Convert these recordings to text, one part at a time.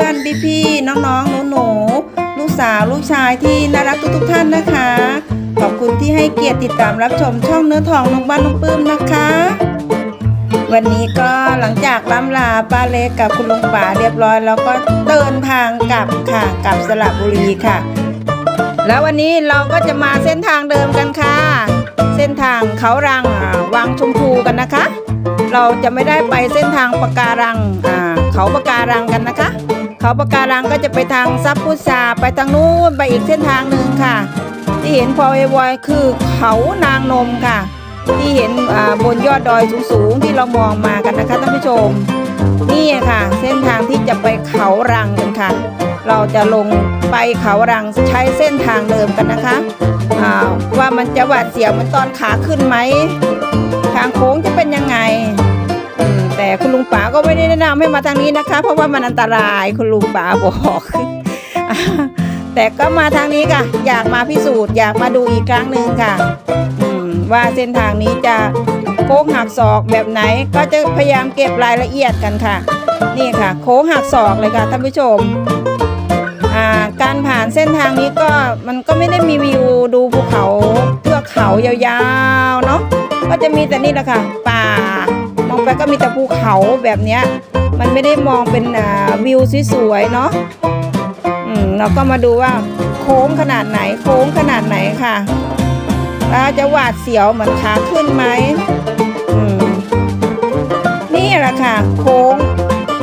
พื่อนๆพี่ๆน้องๆหนูๆลูกสาวลูกชายที่น่ารักทุกๆท่านนะคะ ขอบคุณที่ให้เกียรติติดตามรับชมช่องเนื้อทองน้องบ้านน้องปื้มนะคะ วันนี้ก็หลังจากล่ำลาป้าเล็กกับคุณลุงป๋าเรียบร้อย แล้วก็เดินทางกลับค่ะกลับสระบุรีค่ะ แล้ววันนี้เราก็จะมาเส้นทางเดิมกันค่ะ เส้นทางเขารังวังชมพูกันนะคะเราจะไม่ได้ไปเส้นทางปะการัง อ่า เขาปะการังกันนะคะ เขาปะการังก็จะไปทางซับพุทราไปทางนู้นไปอีกเส้นทางหนึ่งค่ะ ที่เห็นพอเอวอยคือเขานางนมค่ะ ที่เห็นบนยอดดอยสูงๆที่เรามองมากันนะคะท่านผู้ชม นี่ค่ะ เส้นทางที่จะไปเขารังกันค่ะ เราจะลงไปเขารังใช้เส้นทางเดิมกันนะคะว่ามันจะหวาดเสียวเหมือนตอนขาขึ้นไหมทางโค้งจะเป็นยังไง คุณลุงป๋าก็ไม่ได้แนะนำให้มาทางนี้นะคะ เพราะว่ามันอันตรายคุณลุงป๋าบอก แต่ก็มาทางนี้ค่ะ อยากมาพิสูจน์อยากมาดูอีกครั้งหนึ่งค่ะว่าเส้นทางนี้จะโค้งหักศอกแบบไหนก็จะพยายามเก็บรายละเอียดกันค่ะ นี่ค่ะ โค้งหักศอกเลยค่ะท่านผู้ชมการผ่านเส้นทางนี้ก็มันก็ไม่ได้มีวิวดูภูเขาเทือกเขายาวๆเนาะก็จะมีแต่นี่แหละค่ะ ป่า ไปก็มีแต่ภูเขาแบบเนี้ยมันไม่ได้มองเป็นวิวสวยๆเนาะเราก็มาดูว่าโค้งขนาดไหน โค้งขนาดไหนค่ะแล้วจะหวาดเสียวเหมือนขาขึ้นไหมมนี่แหละค่ะ โค้ง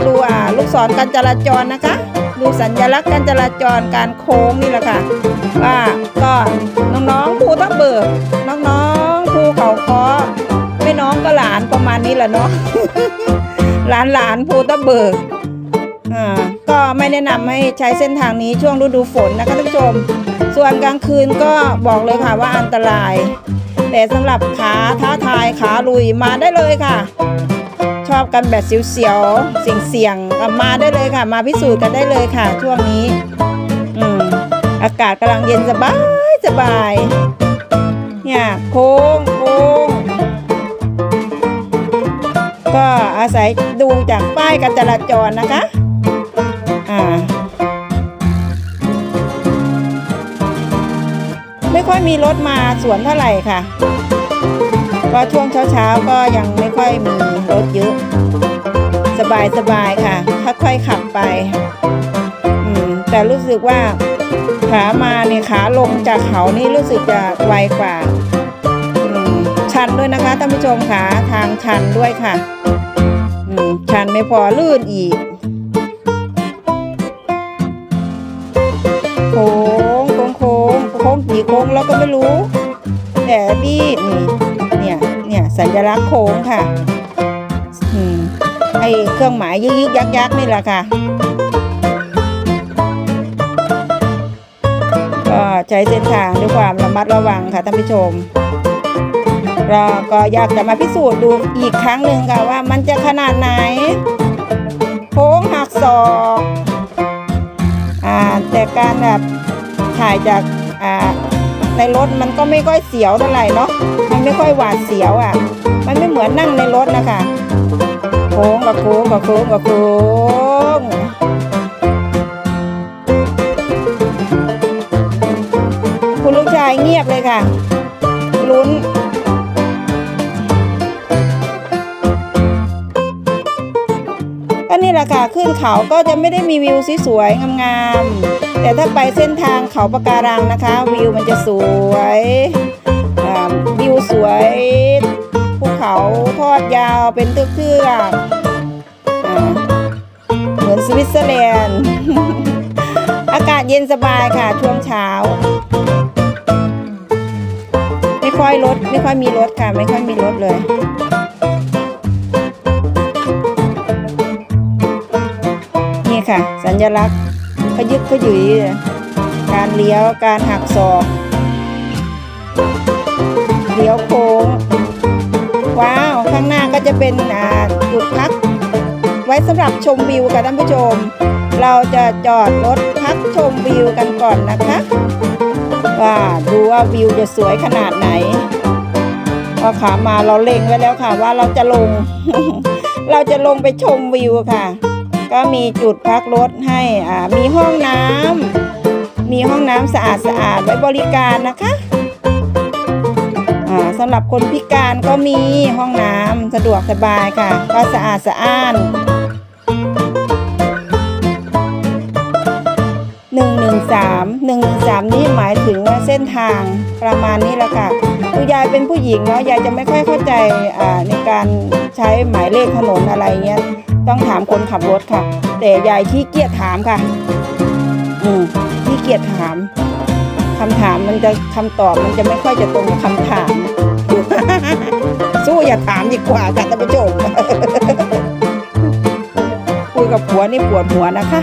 ดูอ่าลูกศรการจราจรนะคะ ดูสัญลักษณ์การจราจรการโค้งนี่แหละค่ะว่าก็น้องๆภูทับเบิก แหละเนาะหลานหลานๆภูทับเบิกอ่าก็ไม่แนะนำให้ใช้เส้นทางนี้ช่วงฤดูฝนนะคะท่านผู้ชม ส่วนกลางคืนก็บอกเลยค่ะว่าอันตราย แต่สำหรับขาท้าทายขาลุยมาได้เลยค่ะ ชอบกันแบบเสียวๆเสี่ยงๆมาได้เลยค่ะ มาพิสูจน์กันได้เลยค่ะ ช่วงนี้อืมอากาศกำลังเย็นสบายสบายเนี่ยโค้งโค้ง อาศัยดูจากป้ายการจราจรนะคะ อ่า ไม่ค่อยมีรถมาสวนเท่าไหร่ค่ะก็ช่วงเช้าๆก็ยังไม่ค่อยมีรถเยอะ สบายๆค่ะค่อยๆขับไป อืม แต่รู้สึกว่าขามาเนี่ยขาลงจากเขานี่รู้สึกจะไวกว่าอืมชันด้วยนะคะท่านผู้ชมค่ะทางชันด้วยค่ะ ชันไม่พอลื่นอีกโค้งโค้งโค้งโค้งกี่โค้งเราก็ไม่รู้แต่นี่นี่เนี่ยเนี่ยสัญลักษณ์โค้งค่ะอืมไอเครื่องหมายยึกยึกยักยักนี่แหละค่ะก็ใช้เส้นทางด้วยความระมัดระวังค่ะท่านผู้ชม เราก็อยากจะมาพิสูจน์ดูอีกครั้งหนึ่งค่ะว่ามันจะขนาดไหนโค้งหักศอกอ่าแต่การแบบถ่ายจากอ่าในรถมันก็ไม่ค่อยเสียวเท่าไหร่เนาะมันไม่ค่อยหวาดเสียวอะ มันไม่เหมือนนั่งในรถนะคะโค้งกับโค้งกับโค้งกับโค้งคุณลูกชายเงียบเลยค่ะลุ้น นี่แหละค่ะขึ้นเขาก็จะไม่ได้มีวิวสวยๆงามๆแต่ถ้าไปเส้นทางเขาปะการังนะคะ วิวมันจะสวยวิวสวยภูเขาทอดยาวเป็นเทือกๆอ่าเหมือนสวิตเซอร์แลนด์อากาศเย็นสบายค่ะช่วงเช้า ไม่ค่อยรถไม่ค่อยมีรถค่ะ ไม่ค่อยมีรถเลย ญลักษณ์ขยึกขยุยการเลี้ยวการหักศอกเลี้ยวโค้ง ว้าว ข้างหน้าก็จะเป็นอ่าจุดพัก ไว้สำหรับชมวิวค่ะท่านผู้ชม เราจะจอดรถพักชมวิวกันก่อนนะคะว่าดูว่าวิวจะสวยขนาดไหนพอขามาเราเล็งไว้แล้วค่ะ ว่าเราจะลง เราจะลงไปชมวิวค่ะ ก็มีจุดพักรถให้มีห้องน้ำมีห้องน้ำสะอาดสะอาดไว้บริการนะคะอ่าสำหรับคนพิการก็มีห้องน้ำสะดวกสบายค่ะ ก็สะอาดสะอ้านหนึ่งหนึ่งสามหนึ่งหนึ่งสามนี่หมายถึงว่าเส้นทางประมาณนี้แหละค่ะคือยายเป็นผู้หญิงเนาะยายจะไม่ค่อยเข้าใจอ่าในการใช้หมายเลขถนนอะไรเงี้ย ต้องถามคนขับรถค่ะ แต่ยายขี้เกียจถามค่ะ อืมขี้เกียจถามคำถามมันจะคำตอบมันจะไม่ค่อยจะตรงกับคำถาม สู้อย่าถามดีกว่าค่ะท่านผู้ชมคุยกับผัวนี่ปวดหัวนะคะ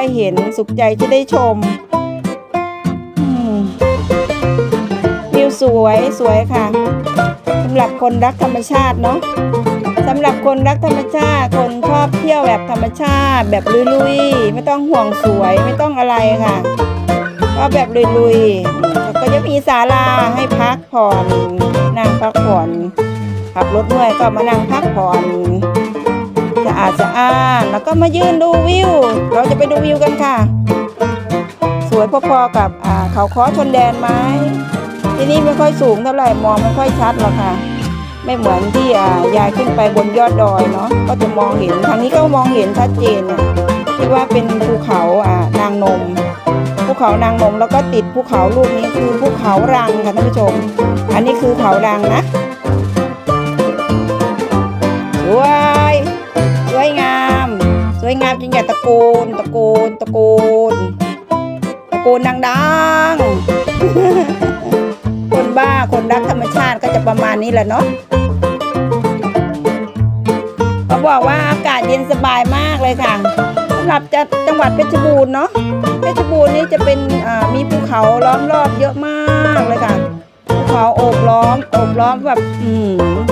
ได้เห็นสุขใจที่ได้ชมวิวสวยสวยค่ะสำหรับคนรักธรรมชาติเนาะสำหรับคนรักธรรมชาติ คนชอบเที่ยวแบบธรรมชาติ แบบลุยๆไม่ต้องห่วงสวยไม่ต้องอะไรค่ะก็แบบลุยๆก็จะมีศาลาให้พักผ่อนนั่งพักผ่อนขับรถเมื่อยก็มานั่งพักผ่อน อาดสะอ้าแล้วก็มายืนดูวิว เราจะไปดูวิวกันค่ะ สวยพอๆกับอ่าเขาค้อชนแดนไหมที่นี่ไม่ค่อยสูงเท่าไหร่มองไม่ค่อยชัดหรอกค่ะ ไม่เหมือนที่อ่ายายขึ้นไปบนยอดดอยเนาะก็จะมองเห็นทางนี้ก็มองเห็นชัดเจนเนี่ยที่ว่าเป็นภูเขาอ่านางนมภูเขานางนมแล้วก็ติดภูเขาลูกนี้คือภูเขารังค่ะท่านผู้ชม อันนี้คือเขารังนะสวย งามจริงอย่ตะโกนตะโกนตะโกนตะโกนดังๆ คนบ้าคนรักธรรมชาติก็จะประมาณนี้แหละเนาะเขาบอกว่าอากาศเย็นสบายมากเลยค่ะสำหรับจะจังหวัดเพชรบูรณ์เนาะเพชรบูรณ์นี่จะเป็นมีภูเขาล้อมรอบเยอะมากเลยค่ะภูเขาโอบล้อมโอบล้อมแบบ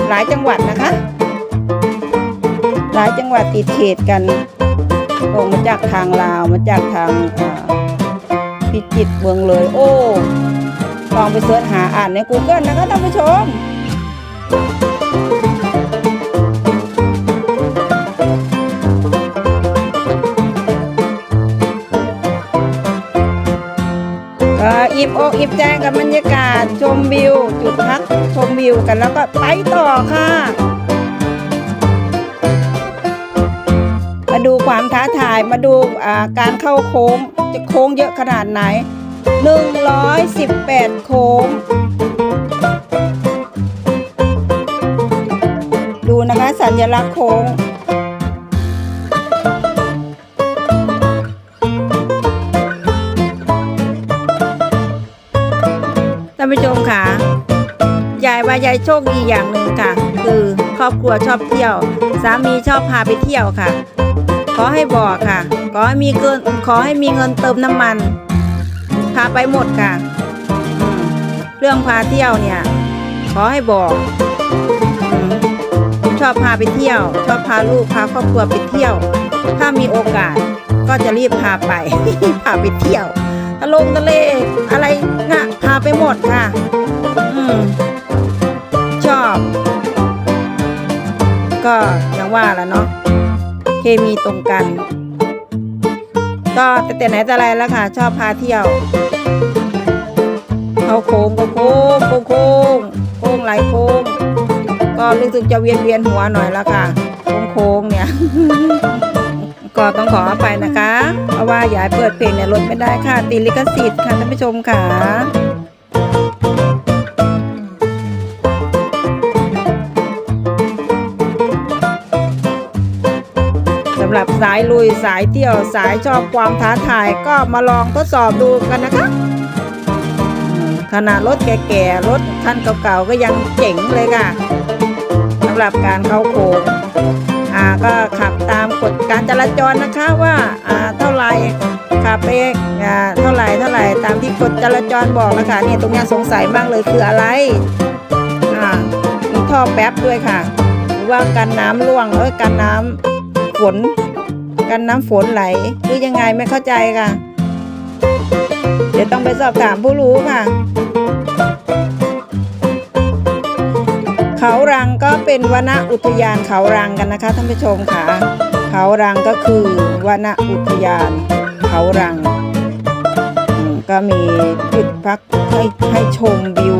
หลายจังหวัดนะคะ หลายจังหวัดติดเขตกัน ลงมาจากทางลาวมาจากทางพิจิตรเมืองเลย โอ้ลองไปเสิร์ชหาอ่านใน Google นะคะท่านผู้ชมอิ่มอกอิ่มใจกับบรรยากาศชมวิว จุดพักชมวิวกันแล้วก็ไปต่อค่ะ มาดูความท้าทายมาดูาการเข้าโค้งจะโค้งเยอะขนาดไหน 118 โค้ง ดูนะคะสัญลักษณ์โค้งท่านผู้ชมค่ะยายว่ายายโชคดีอย่างหนึ่งค่ะ คือครอบครัวชอบเที่ยว สามีชอบพาไปเที่ยวค่ะ ขอให้บอกค่ะ ขอให้มีเกินขอให้มีเงินเติมน้ำมันพาไปหมดค่ะ เรื่องพาเที่ยวเนี่ย ขอให้บอกอืมชอบพาไปเที่ยว ชอบพาลูกพาครอบครัวไปเที่ยว ถ้ามีโอกาสก็จะรีบพาไป พาไปเที่ยวทะลงทะเลอะไรนะพาไปหมดค่ะ อืมชอบ ก็อย่างว่าแหละเนาะ มีตรงกัน ก็แต่ไหนแต่ไรแล้วค่ะ ชอบพาเที่ยวเขาโค้งก็โค้งโค้งโค้งโค้งหลายโค้งก็รู้สึกจะเวียนเวียนหัวหน่อยแล้วค่ะโค้งโค้งเนี่ยก็ต้องขออภัยนะคะ เพราะว่าอยายเปิดเพลงในรถไม่ได้ค่ะติดลิขสิทธิ์ค่ะท่านผู้ชมค่ะายลุยสายเที่ยวสายชอบความท้าทายก็มาลองทดสอบดูกันนะคะขนาดรถแก่ๆรถคันเก่าๆก็ยังเจ๋งเลยค่ะสำหรับการเข้าโค้งอ่าก็ขับตามกฎการจราจรนะคะว่าอ่าเท่าไหร่ขับไปอ่าเท่าไหร่เท่าไหร่ตามที่กฎจราจรบอกนะคะเนี่ยตรงเนี้ยสงสัยมากเลยคืออะไรอ่ามีท่อแป๊บด้วยค่ะ หรือว่ากันน้ำร่วงเอ้ยกันน้ำฝน กันน้ำฝนไหลหรือยังไงไม่เข้าใจค่ะ เดี๋ยวต้องไปสอบถามผู้รู้ค่ะ เขารังก็เป็นวนอุทยานเขารังกันนะคะท่านผู้ชมค่ะ เขารังก็คือวนอุทยาน เขารัง ก็มีจุดพักให้ให้ชมวิว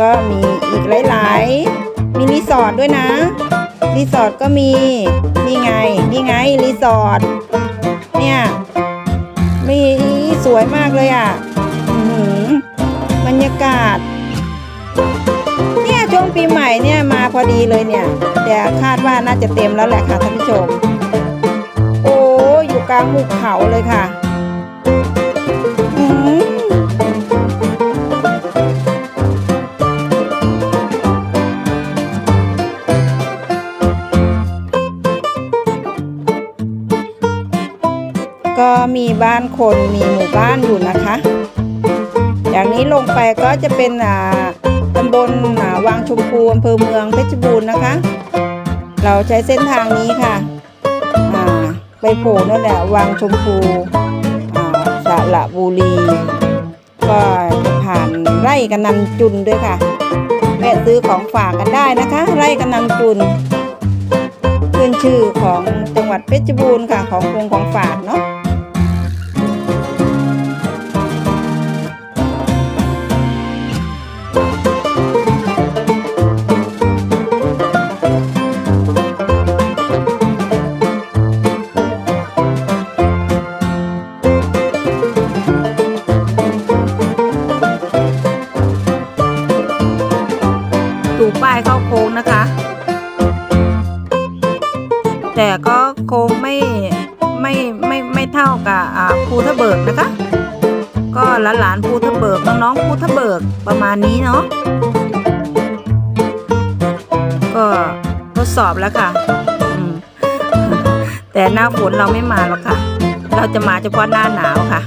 ก็มีอีกหลาย ๆ มีรีสอร์ทด้วยนะ รีสอร์ทก็มี นี่ไง นี่ไง รีสอร์ท เนี่ยมีสวยมากเลยอะบรรยากาศ เนี่ยช่วงปีใหม่เนี่ยมาพอดีเลยเนี่ย แต่คาดว่าน่าจะเต็มแล้วแหละค่ะท่านผู้ชม โอ้อยู่กลางหุบเขาเลยค่ะ บ้านคนมีหมู่บ้านอยู่นะคะ อย่างนี้ลงไปก็จะเป็นอ่าตำบลวังชมพูอำเภอเมืองเพชรบูรณ์นะคะ เราใช้เส้นทางนี้ค่ะอ่าไปโผล่นั่นแหละวังชมพูอ่าสระบุรี ก็จะผ่านไร่กำนันจุนด้วยค่ะแวะซื้อของฝากกันได้นะคะ ไร่กำนันจุนขึ้นชื่อของจังหวัดเพชรบูรณ์ค่ะ ของกรุงของฝากเนาะ ฝนเราไม่มาหรอกค่ะ เราจะมาเฉพาะหน้าหนาวค่ะ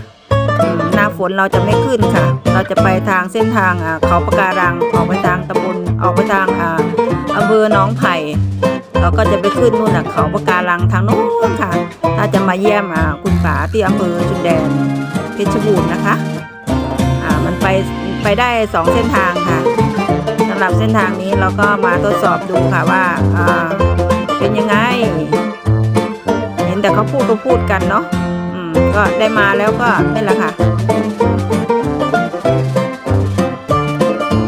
หน้าฝนเราจะไม่ขึ้นค่ะ เราจะไปทางเส้นทางเขาปะการังออกไปทางตำบลออกไปทางอ่าอำเภอหนองไผ่เราก็จะไปขึ้นนู่นน่ะเขาปะการังทางนู้นค่ะ ถ้าจะมาเยี่ยมคุณป๋าที่อำเภอชุนแดนเพชรบูรณ์นะคะอ่ามันไปไปได้สองเส้นทางค่ะสำหรับเส้นทางนี้เราก็มาทดสอบดูค่ะว่าอ่าเป็นยังไง แต่เขาพูดก็พูดกันเนาะอืมก็ได้มาแล้วก็นี่แหละค่ะ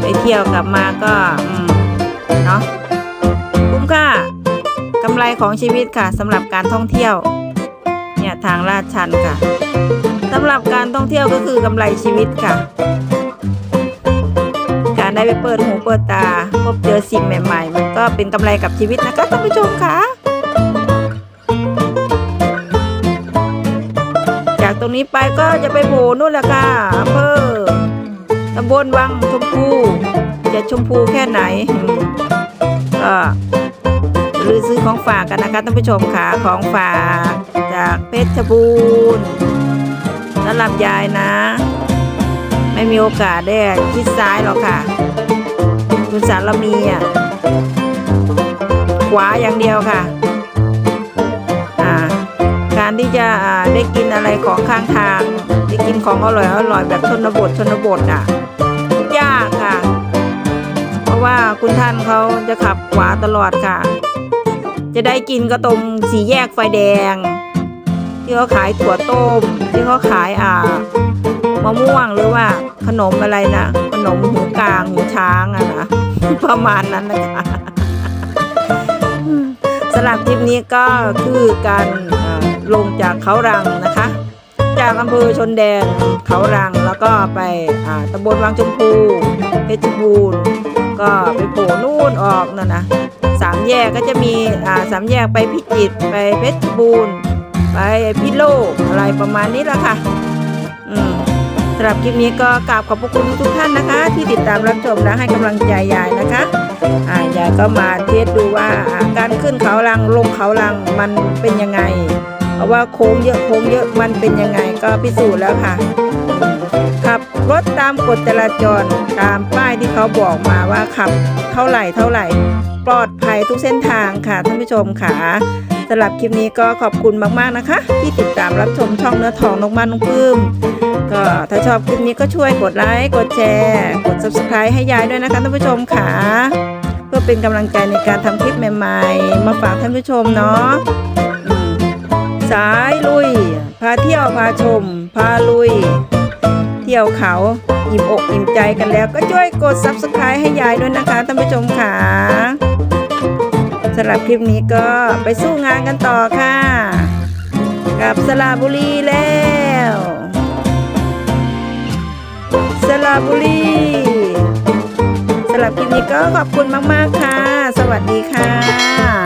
ไปเที่ยวกลับมาก็อืมเนาะคุ้มค่ากำไรของชีวิตค่ะสำหรับการท่องเที่ยว เนี่ยทางลาดชันค่ะสำหรับการท่องเที่ยวก็คือกำไรชีวิตค่ะการได้ไปเปิดหูเปิดตา พบเจอสิ่งใหม่ ๆ มันก็เป็นกำไรกับชีวิตนะคะท่านผู้ชมค่ะ รงนี้ไปก็จะไปโผล่นู่นแหละค่ะอำเภอตำบลวังชมพูจะชมพูแค่ไหนก็หรือซื้อของฝากกันนะคะท่านผู้ชมค่ะของฝากจากเพชรบูรณ์สำหรับยายนะ ไม่มีโอกาสได้คิดซ้ายหรอกค่ะ คุณสารมีอะขวาอย่างเดียวค่ะ การที่จะได้กินอะไรของข้างทาง ได้กินของอร่อยอร่อยแบบชนบทชนบทอะ ยากค่ะ เพราะว่าคุณท่านเขาจะขับขวาตลอดค่ะ จะได้กินก็ตรงสีแยกไฟแดง ที่เขาขายถั่วต้ม ที่เขาขายอ่ามะม่วงหรือว่าขนมอะไรนะ ขนมหูกลางหูช้างอะนะประมาณนั้นนะคะสำหรับคลิปนี้ก็คือการ ลงจากเขารังนะคะ จากอำเภอชนแดนเขารังแล้วก็ไปอ่าตำบลวังชมพูเพชรบูรณ์ก็ไปโผล่นู่นออกนั่นนะสามแยกก็จะมีอ่าสามแยกไปพิจิตรไปเพชรบูรณ์ไปพิโลกอะไรประมาณนี้ละค่ะอืมสำหรับคลิปนี้ก็กราบขอบพระคุณทุกท่านนะคะ ที่ติดตามรับชมและให้กำลังใจยายนะคะอ่ายายก็มาเทสดูว่าอ่าการขึ้นเขาลังลงเขาลังมันเป็นยังไง เพราะว่าโค้งเยอะโค้งเยอะมันเป็นยังไงก็พิสูจน์แล้วค่ะขับรถตามกฎจราจรตามป้ายที่เขาบอกมาว่าขับเท่าไหร่เท่าไหร่ ปลอดภัยทุกเส้นทางค่ะท่านผู้ชมค่ะสำหรับคลิปนี้ก็ขอบคุณมากๆนะคะ ที่ติดตามรับชมช่องเนื้อทองนกมันนกปื้มก็ถ้าชอบคลิปนี้ก็ช่วยกดไลค์กดแชร์กด subscribe ให้ยายด้วยนะคะท่านผู้ชมค่ะเพื่อเป็นกำลังใจในการทำคลิปใหม่ ๆ มาฝากท่านผู้ชมเนาะ สายลุย พาเที่ยวพาชม พาลุย เที่ยวเขาอิ่มอกอิ่มใจกันแล้วก็ช่วยกด subscribe ให้ยายด้วยนะคะท่านผู้ชมค่ะสำหรับคลิปนี้ก็ไปสู้งานกันต่อค่ะ กับสระบุรีแล้วสระบุรีสำหรับคลิปนี้ก็ขอบคุณมาก ๆ ค่ะ สวัสดีค่ะ